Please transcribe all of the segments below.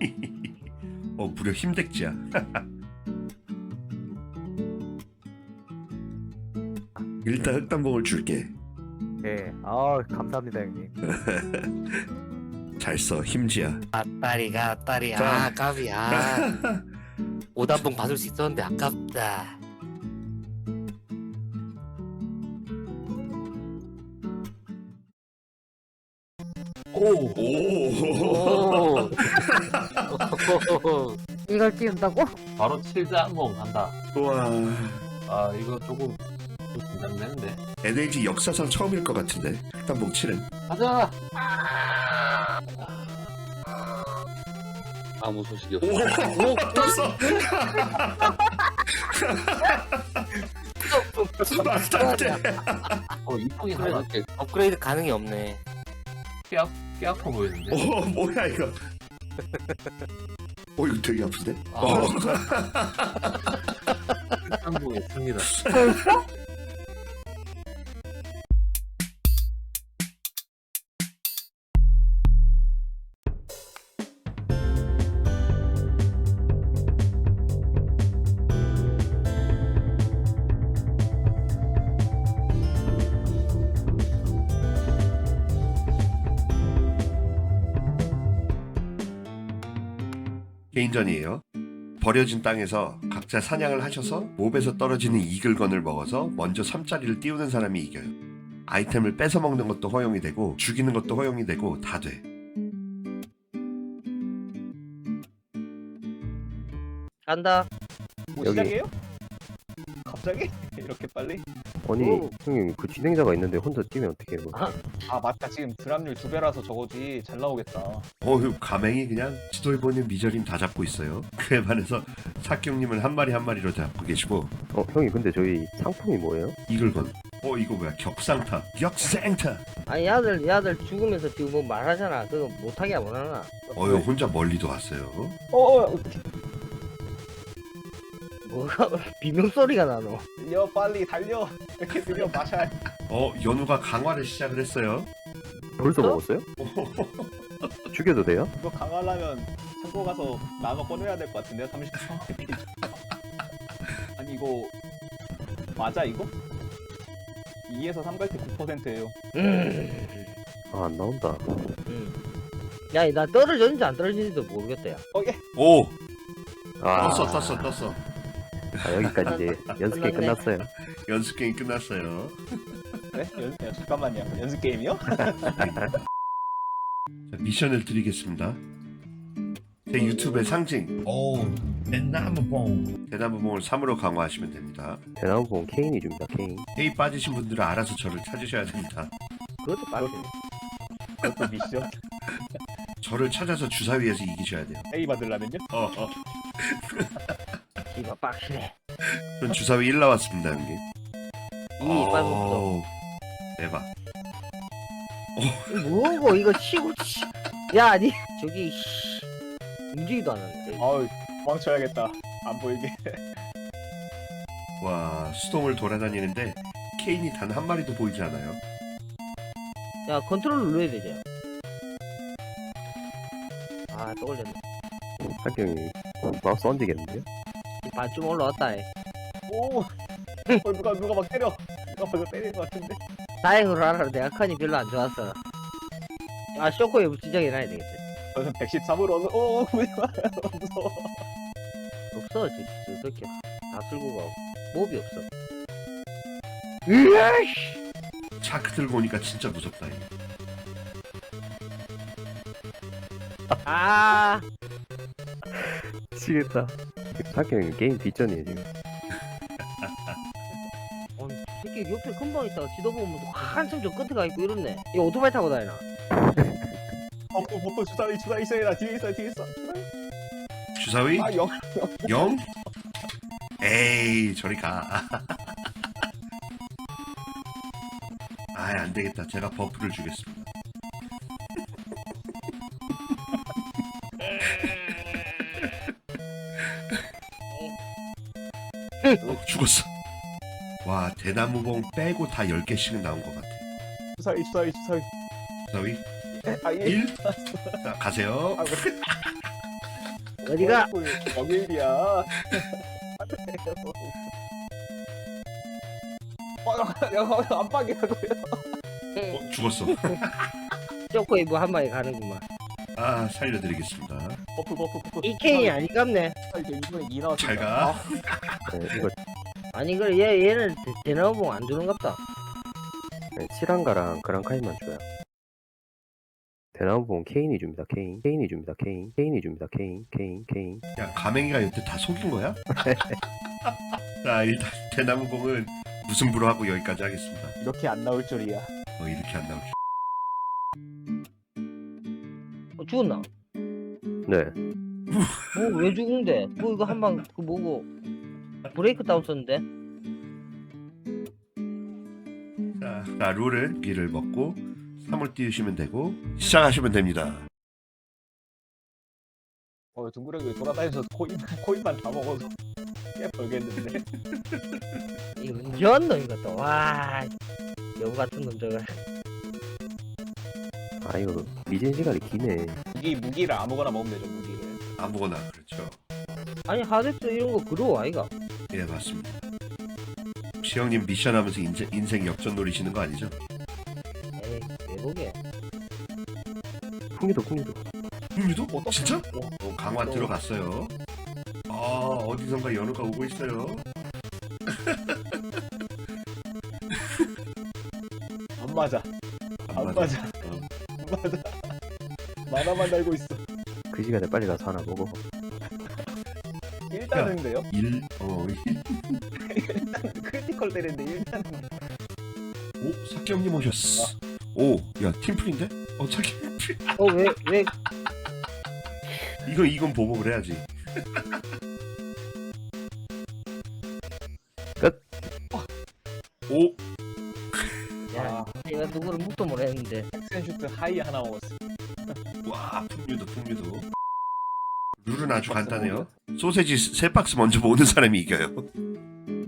어 무려 힘댁지야. 일단 흑단봉을 줄게. 예. 아 감사합니다 형님. 잘 써 힘지야. 아따리가 아따리 자. 아 아깝이야 오단봉 받을 수 있었는데 아깝다 오 오. 오. 이걸 띄운다고? 바로 7자 한번 간다. 와. 아 이거 조금 좀 긴장되는데. NLG 역사상 처음일 것 같은데 흑단봉 7은. 가자. 아무 소식이 없어. 오. 떴어. 어 이쁘긴 하다. 이렇게 업그레이드 가능이 없네 꽤, 아- 꽤 아파 보이는데. 오 뭐야 이거. 오 이거 되게 아픈데? 아, 어. 있습니다. 벌써? 개인전이에요. 버려진 땅에서 각자 사냥을 하셔서 몹에서 떨어지는 이글건을 먹어서 먼저 3짜리를 띄우는 사람이 이겨요. 아이템을 뺏어 먹는 것도 허용이 되고 죽이는 것도 허용이 되고 다 돼. 간다 뭐 여기. 시작이에요? 갑자기? 이렇게 빨리? 아니 오. 형님 그 진행자가 있는데 혼자 뛰면 어떻게 해요? 아. 아 맞다 지금 드랍률 두 배라서 저거지 잘 나오겠다 어휴 가맹이 그냥 보이는 미저림 다 잡고 있어요. 그에 반해서 사경님은 한 마리 한 마리로 잡고 계시고 어 형님 근데 저희 상품이 뭐예요? 이글 건. 어 이거 뭐야 격상타, 격생타. 아니 야들 야들 죽으면서 지금 뭐 말하잖아 그거 못하게 안 하나 어휴 혼자 멀리도 왔어요. 어어 뭐가 비명 소리가 나노 달려 빨리 달려 이렇게 느려 마샬 어 연우가 강화를 시작을 했어요. 벌써 먹었어요? 죽여도 돼요? 이거 강하려면 창고 가서 나가 꺼내야 될 것 같은데 30초 아니 이거 맞아 이거? 2에서 3갈 때 9%예요 음. 아 안 나온다. 야나 떨어졌는지 안 떨어졌는지도 모르겠다 야오 아, 떴어 떴어 떴어. 아 여기까지 이제 연습 게임 끝났네. 끝났어요. 연습 게임 끝났어요. 그래? 연, 야, 잠깐만요 연습 게임이요? 자, 미션을 드리겠습니다. 제 유튜브의 상징 오, 대나무봉. 대나무봉을 3으로 강화하시면 됩니다. 대나무봉 케인이 줍니다. 케인. 헤이 빠지신 분들은 알아서 저를 찾으셔야 됩니다. 그것도 빠르네 그것도 미션 저를 찾아서 주사위에서 이기셔야 돼요. A 받으려면요? 어, 어. 이거 빡시네 전 주사위 1 나왔습니다, 형님. 이 빨간 거 어우, 대박. 뭐고 이거 치고 치. 야 아니 저기 씨. 움직이도 안 하네 아우 도망쳐야겠다 안 보이게 와, 수동을 돌아다니는데 케인이 단 한 마리도 보이지 않아요. 야 컨트롤 눌러야 되지 아또 걸렸네 학교 형님 마우스 얹이겠는데요? 반쯤 올라왔다 이. 오 어, 누가 누가 막 때려. 누가 벌써 때리는 것 같은데. 다행으로 알아 내가 컨이 별로 안 좋았어 아 쇼코에 지정해놔야 되겠다. 저는 113으로 오 무서워. 무서워. 없어 저, 저 새끼 다 쓸고 가고. 몹이 없어. 으아씨! 차크 들고 오니까 진짜 무섭다. 이거. 아! 미치겠다. 형님 게임 뒷전이에요 지금. 아니, 새끼 옆에 금방 있다가 지도 보면 한참 저 끝에 가 있고 이렇네 이 오토바이 타고 다니나 버프 버프 주사위 주사위 있어야 뒤에 있어 뒤에 있어 주사위? 아영 0? 에이, 저리 가. 아, 안 되겠다. 제가 버프를 주겠습니다. 죽었어. 와, 대나무봉 빼고 다 10개씩은 나온 것 같아. 주사위 주사위 주사위 주사위 아 예 1? 자, 가세요. 아, 어디가? 영일이야. 어, 안방이라고요. 어, 죽었어. 쪼꼬이 뭐한 방에 가는구만. 아 살려드리겠습니다. 버프 버프 버프. 이 K이 아니깝네. 아, 이제 이번에 이 나왔습니다. 잘 가. 네, 이거 아니 그래 얘 얘는 대- 대나무봉 안 주는갑다. 네, 칠한가랑 그랑카이만 줘요. 대나무봉 케인이 줍니다. 케인. 케인이 줍니다. 케인. 케인이 줍니다. 케인. 케인. 케인. 야 가맹이가 여태 다 속인 거야? 자 일단 대나무공은 무승부로 하고 여기까지 하겠습니다. 이렇게 안 나올 줄이야. 어 이렇게 안 나오죠. 어, 죽었나? 네. 뭐 왜 죽은데? 뭐 이거 한방 그 뭐고 브레이크 다운 썼는데? 자, 자 룰은 기를 먹고 3을 띄우시면 되고 시작하시면 됩니다. 어 둥그레기 돌아다니면서 코인 코인만 다 먹어서 꽤 벌겠는데. 이거 언제한 놈 이것도 와 여우 같은 놈 저거 아 이거 미진 시간이 기네. 무기 무기를 아무거나 먹으면 되죠 무기를. 아무거나 그렇죠. 아니 하덱스 이런 거 그러워 아이가 예 맞습니다. 혹시 형님 미션 하면서 인제, 인생 역전 노리시는 거 아니죠? 에이 외국에 풍류도 풍류도. 흥미도? 어떡해? 진짜? 어, 강화 또. 들어갔어요. 아 어디선가 연우가 오고 있어요. 안 맞아. 안 맞아. 어. 안 맞아. 만화만 달고 있어. 그 시간에 빨리 가서 하나 먹어. 일단은데요? 일, 어, 일, 크리티컬 때리는데 일단 오, 사키 형님 오셨어. 오, 야, 팀플인데? 어, 사키, 어왜 왜 이거, 이건 보복을 해야지. 끝. 오, 야, 내가 누구를 묵도 못했는데 액션슈트 하이 하나 먹었어. 와, 풍류도, 풍류도. 룰은 아주 간단해요. 소세지 세 박스 먼저 모으는 사람이 이겨요.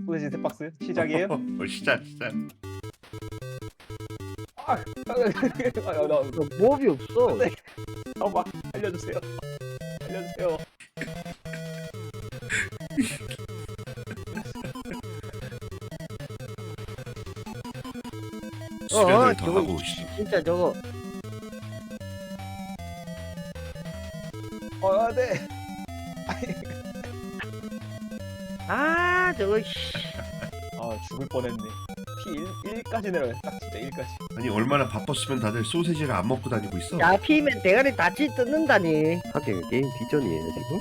소세지 세 박스 시작이에요? 어, 시작, 시작. 아, 나, 너 몹이 없어 네. 잠깐만 알려주세요. 알려주세요. 수련을 더 저거 하고 오시죠. 진짜 저거 어, 네. 아 저거 씨. 아 죽을 뻔했네. 피 1, 1까지 내려가. 딱 진짜 1까지. 아니, 얼마나 바빴으면 다들 소세지를 안 먹고 다니고 있어. 야 피면 대가리 다치 뜯는다니 하긴 게임 뒷전이에요 지금.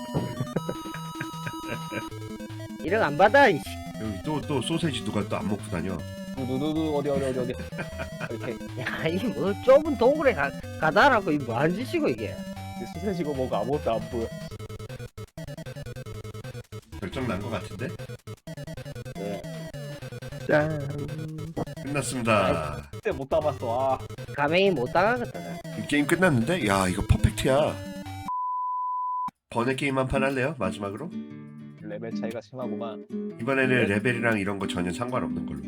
이런 안 받아 이씨. 여기 또, 또 소세지 누가 또 안 먹고 다녀. 누누누누 어디 어디 어디 어디. 이렇게 야 이게 뭐 좁은 동굴에 가, 가다라고 이 뭐한 짓이고 이게 이제 소세지고 뭐고 아무것도 안 보여. 결정 난 것 같은데? 짠. 끝났습니다. 그때 못 담았어. 아. 가맹이 못 당하겠다 나. 이 게임 끝났는데? 야 이거 퍼펙트야 번외 게임 한 판 할래요? 마지막으로? 레벨 차이가 심하구만. 이번에는 레벨이랑 이런 거 전혀 상관없는 걸로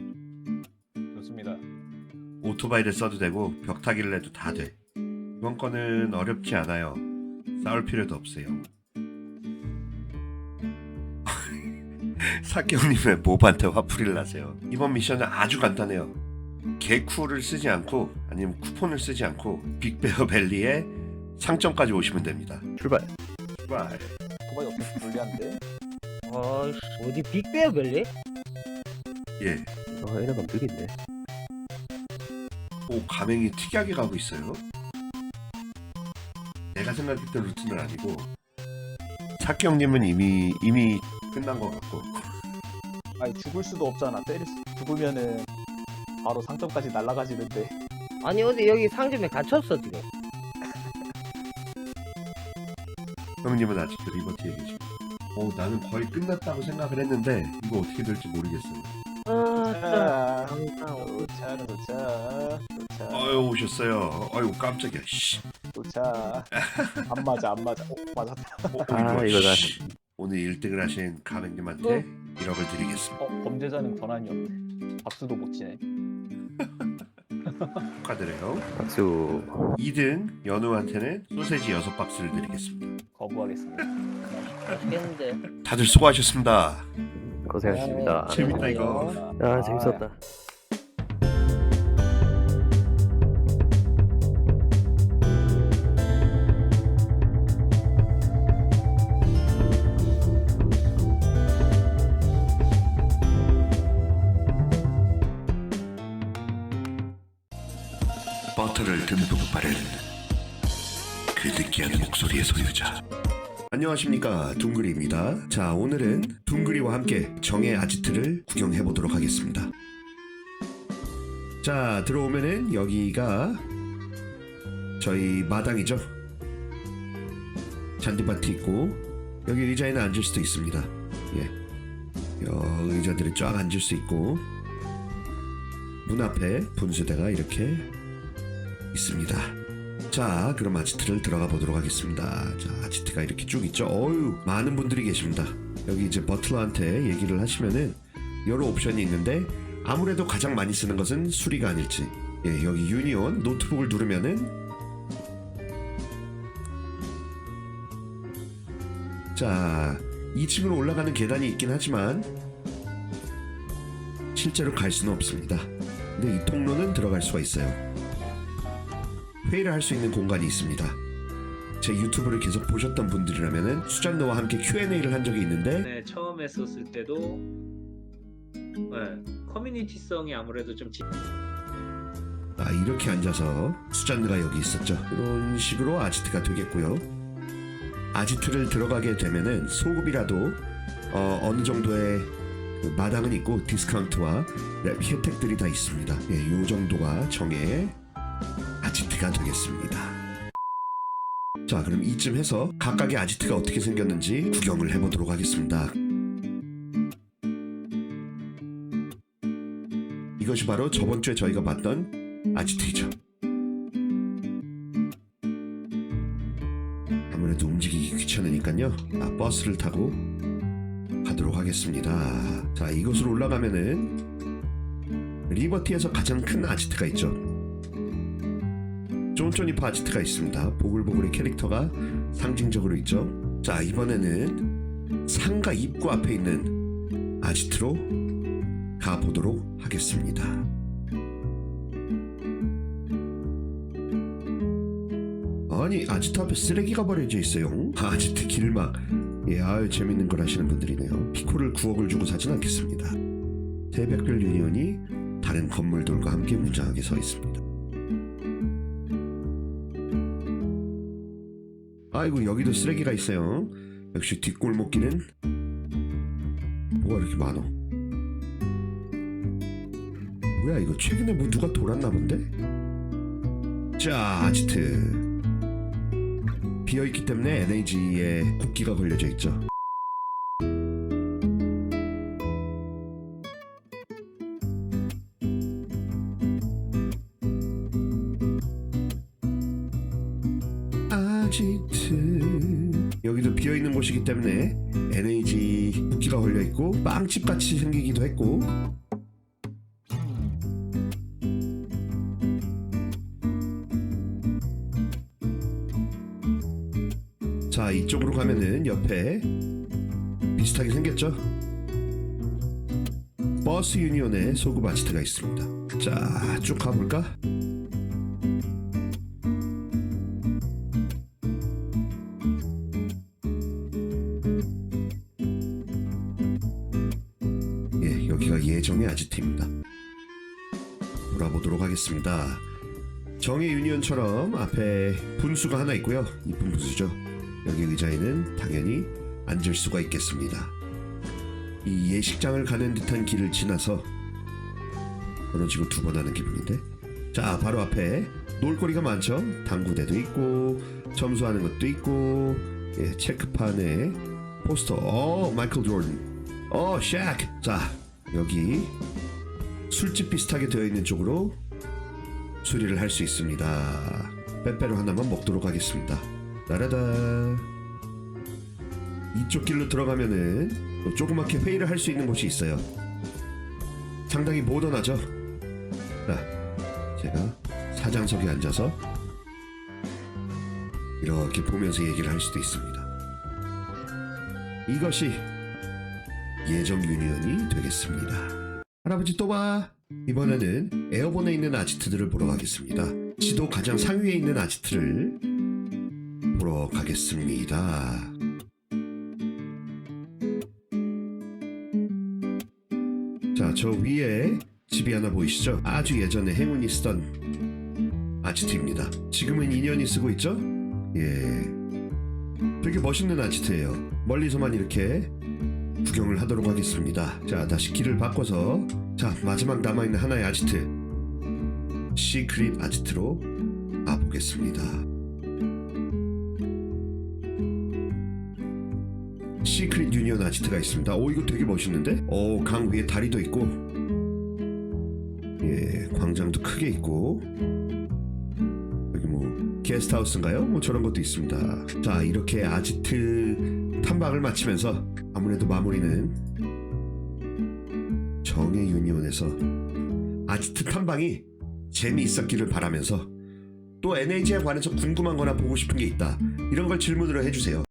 좋습니다. 오토바이를 써도 되고 벽타기를 해도 다 돼 이번 거는 어렵지 않아요 싸울 필요도 없어요 사경님의 몹한테 화풀이를 하세요 이번 미션은 아주 간단해요 개쿠를 쓰지 않고 아니면 쿠폰을 쓰지 않고 빅베어 밸리에 상점까지 오시면 됩니다 출발. 출발 도박이 없어서 불리한데. 어이씨 어디 빅베어 벨리? 예. 어 이런 건 느린데. 오 가맹이 특이하게 가고 있어요. 내가 생각했던 루트는 아니고 사키 형님은 이미 이미 끝난 것 같고 아니 죽을 수도 없잖아. 때릴 수 죽으면은 바로 상점까지 날아가지는데. 아니 어디 여기 상점에 갇혔어 지금 형님은 아직도 리버티에 계시고 오 나는 거의 끝났다고 생각을 했는데 이거 어떻게 될지 모르겠어요. 아 자, 도착, 도착, 도착, 아유 오셨어요. 아유 깜짝이야. 씨. 도착. 안 맞아, 안 맞아. 어, 맞았다. 어, 어, 아, 이거, 나- 씨. 오늘 1등을 하신 가맹님한테 1억을 드리겠습니다. 어, 범죄자는 권한이 없네. 박수도 못 치네. 축하드려요. 박수. 2등 연우한테는 소세지 6박스를 드리겠습니다. 거부하겠습니다. 다들 수고하셨습니다. 고생하셨습니다. 재밌다 이거. 아, 재밌었다. 버터를 듬뿍 바른 그 느끼한 목소리의 소유자. 안녕하십니까. 둥그리입니다. 자 오늘은 둥그리와 함께 정의 아지트를 구경해 보도록 하겠습니다. 자 들어오면은 여기가 저희 마당이죠? 잔디밭이 있고 여기 의자에는 앉을 수도 있습니다. 예. 의자들이 쫙 앉을 수 있고 문 앞에 분수대가 이렇게 있습니다. 자, 그럼 아지트를 들어가 보도록 하겠습니다. 자, 아지트가 이렇게 쭉 있죠. 어유, 많은 분들이 계십니다. 여기 이제 버틀러한테 얘기를 하시면은 여러 옵션이 있는데 아무래도 가장 많이 쓰는 것은 수리가 아닐지. 예, 여기 유니온 노트북을 누르면은 자, 2층으로 올라가는 계단이 있긴 하지만 실제로 갈 수는 없습니다. 근데 이 통로는 들어갈 수가 있어요. 회의를 할 수 있는 공간이 있습니다. 제 유튜브를 계속 보셨던 분들이라면 수잔노와 함께 Q&A를 한 적이 있는데 네, 처음 했었을 때도 네, 커뮤니티성이 아무래도 좀 지- 아, 이렇게 앉아서 수잔느가 여기 있었죠. 이런 식으로 아지트가 되겠고요. 아지트를 들어가게 되면은 소급이라도 어, 어느 정도의 그 마당은 있고 디스카운트와 랩 혜택들이 다 있습니다. 예, 요 정도가 정의 아지트가 되겠습니다. 자, 그럼 이쯤 해서 각각의 아지트가 어떻게 생겼는지 구경을 해보도록 하겠습니다. 이것이 바로 저번 주에 저희가 봤던 아지트이죠. 아무래도 움직이기 귀찮으니까요. 아, 버스를 타고 가도록 하겠습니다. 자, 이곳으로 올라가면은 리버티에서 가장 큰 아지트가 있죠. 쫀쫀이파 아지트가 있습니다. 보글보글의 캐릭터가 상징적으로 있죠. 자, 이번에는 상가 입구 앞에 있는 아지트로 가보도록 하겠습니다. 아니 아지트 앞에 쓰레기가 버려져 있어요. 아지트 길막. 예, 아유 재밌는 걸 하시는 분들이네요. 피코를 9억을 주고 사진 않겠습니다. 새벽별 유니온이 다른 건물들과 함께 무장하게 서 있습니다. 아이고 여기도 쓰레기가 있어요. 역시 뒷골목길은 뭐가 이렇게 많어? 뭐야 이거 최근에 뭐 누가 돌았나 본데? 자 아지트 비어있기 때문에 NAG에 국기가 걸려져 있죠 아지트 여기도 비어있는 곳이기 때문에 NAG 국기가 걸려있고 빵집같이 생기기도 했고. 자 이쪽으로 가면은 옆에 비슷하게 생겼죠? 버스 유니온의 소급 아지트가 있습니다. 자 쭉 가볼까 정의 아지트입니다. 돌아보도록 하겠습니다. 정의 유니온처럼 앞에 분수가 하나 있고요. 이쁜 분수죠. 여기 의자에는 당연히 앉을 수가 있겠습니다. 이 예식장을 가는 듯한 길을 지나서 그런식으로 두번 하는 기분인데 자 바로 앞에 놀거리가 많죠? 당구대도 있고 점수하는 것도 있고 예, 체크판에 포스터. 어 마이클 조던. 어 샥. 자 여기 술집 비슷하게 되어 있는 쪽으로 수리를 할 수 있습니다. 빼빼로 하나만 먹도록 하겠습니다. 따라다. 이쪽 길로 들어가면은 또 조그맣게 회의를 할 수 있는 곳이 있어요. 상당히 모던하죠? 자, 제가 사장석에 앉아서 이렇게 보면서 얘기를 할 수도 있습니다. 이것이 예정 유니언이 되겠습니다. 할아버지 또 봐. 이번에는 에어본에 있는 아지트들을 보러 가겠습니다. 지도 가장 상위에 있는 아지트를 보러 가겠습니다. 자, 저 위에 집이 하나 보이시죠? 아주 예전에 행운이 쓰던 아지트입니다. 지금은 인연이 쓰고 있죠? 예. 되게 멋있는 아지트예요. 멀리서만 이렇게 구경을 하도록 하겠습니다. 자, 다시 길을 바꿔서 자, 마지막 남아있는 하나의 아지트 시크릿 아지트로 가보겠습니다. 시크릿 유니언 아지트가 있습니다. 오, 이거 되게 멋있는데? 오, 강 위에 다리도 있고 예, 광장도 크게 있고 여기 뭐 게스트하우스인가요? 뭐 저런 것도 있습니다. 자, 이렇게 아지트 탐방을 마치면서 아무래도 마무리는 정의 유니온에서 아지트 탐방이 재미있었기를 바라면서 또 NAG에 관해서 궁금한 거나 보고 싶은 게 있다. 이런 걸 질문으로 해주세요.